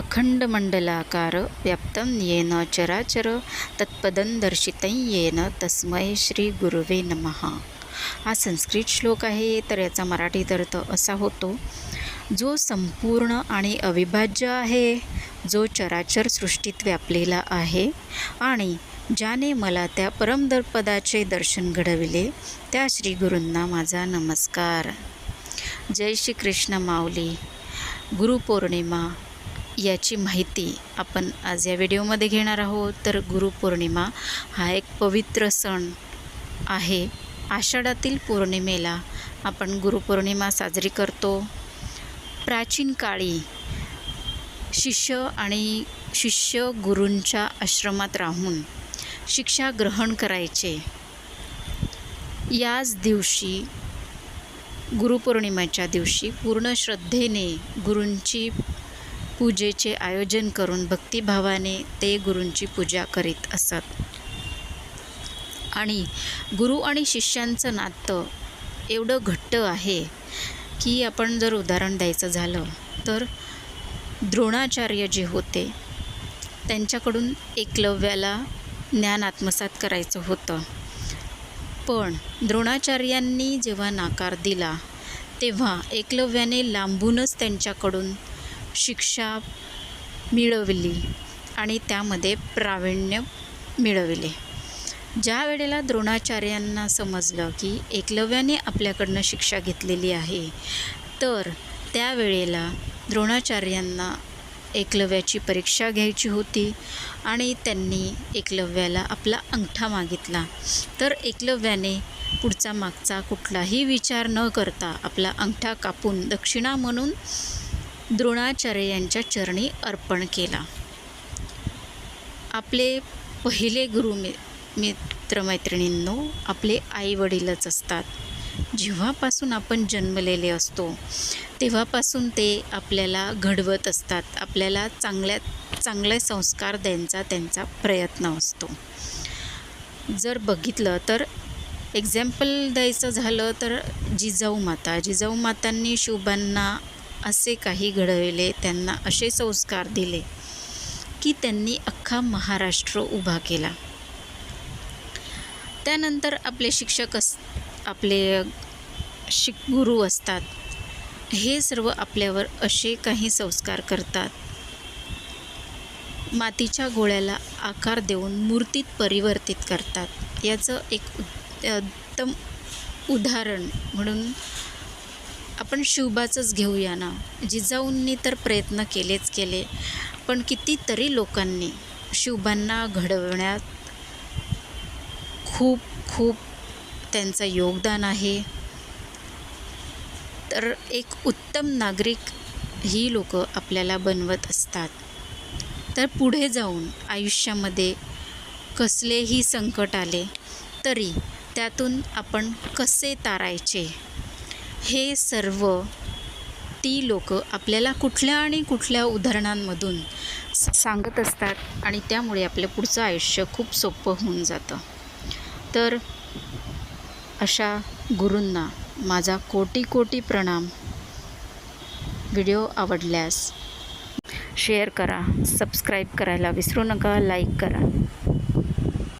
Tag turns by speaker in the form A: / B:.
A: अखंडमण्डलाकार व्याप्तं येन चराचर तत्पदं दर्शितं येन तस्मै श्री गुरुवे नमः. हा संस्कृत श्लोक आहे तर याचा मराठीत अर्थ असा होतो जो संपूर्ण आणि अविभाज्य आहे जो चराचर सृष्टीत व्यापलेला आहे आणि ज्याने मला त्या परमदरपदाचे दर्शन घडविले त्या श्रीगुरूंना माझा नमस्कार. जय श्री कृष्ण माऊली. गुरुपौर्णिमा याची माहिती आपण आज या व्हिडिओमध्ये घेणार आहोत. तर गुरुपौर्णिमा हा एक पवित्र सण आहे. आषाढातील पौर्णिमेला आपण गुरुपौर्णिमा साजरी करतो. प्राचीन काळी शिष्य आणि शिष्य गुरूंच्या आश्रमात राहून शिक्षा ग्रहण करायचे. याच दिवशी गुरुपौर्णिमेच्या दिवशी पूर्ण श्रद्धेने गुरूंची पूजेचे आयोजन करून भक्तिभावाने ते गुरूंची पूजा करीत असत. आणि गुरु आणि शिष्यांचं नातं एवढं घट्ट आहे की आपण जर उदाहरण द्यायचं झालं तर द्रोणाचार्य जे होते त्यांच्याकडून एकलव्याला ज्ञान आत्मसात करायचं होतं. पण द्रोणाचार्यांनी जेव्हा नाकार दिला तेव्हा एकलव्याने लांबूनच त्यांच्याकडून शिक्षा मिळवली आणि त्यामध्ये प्रावीण्य मिळविले. ज्या वेळेला द्रोणाचार्यांना समजलं की एकलव्याने आपल्याकडनं शिक्षा घेतलेली आहे तर त्यावेळेला द्रोणाचार्यांना एकलव्याची परीक्षा घ्यायची होती आणि त्यांनी एकलव्याला आपला अंगठा मागितला. तर एकलव्याने पुढचा मागचा कुठलाही विचार न करता आपला अंगठा कापून दक्षिणा म्हणून द्रोणाचार्य यांच्या चरणी अर्पण केला. आपले पहिले गुरु मि मित्रमैत्रिणींनो आपले आईवडीलच असतात. जेव्हापासून आपण जन्मलेले असतो तेव्हापासून ते आपल्याला घडवत असतात. आपल्याला चांगल्या चांगले संस्कार द्यायचा त्यांचा प्रयत्न असतो. जर बघितलं तर एक्झाम्पल द्यायचं झालं तर जिजाऊ माता. जिजाऊ मातांनी शुभांना असे काही घडविले त्यांना असे संस्कार दिले की त्यांनी अख्खा महाराष्ट्र उभा केला. त्यानंतर आपले शिक्षक अस आपले शिक गुरु असतात. हे सर्व आपल्यावर असे काही संस्कार करतात. मातीच्या गोळ्याला आकार देऊन मूर्तीत परिवर्तित करतात. याचं एक उत्तम उदाहरण म्हणून आपण शिवबाचंच घेऊया ना. जिजाऊंनी तर प्रयत्न केलेच केले पण कितीतरी लोकांनी शिवबांना घडवण्यात खूप खूप त्यांचं योगदान आहे. तर एक उत्तम नागरिक ही लोक आपल्याला बनवत असतात. तर पुढे जाऊन आयुष्यामध्ये कसलेही संकट आले तरी त्यातून आपण कसे तारायचे? हे सर्व ती लोक आपल्याला कुठल्या आणि कुठल्या उदाहरणांमधून सांगत असतात आणि त्यामुळे आपलं पुढचं आयुष्य खूप सोपं होऊन जातं. तर अशा गुरूंना माझा कोटी कोटी प्रणाम. व्हिडिओ आवडल्यास शेअर करा सबस्क्राईब करायला विसरू नका लाईक करा.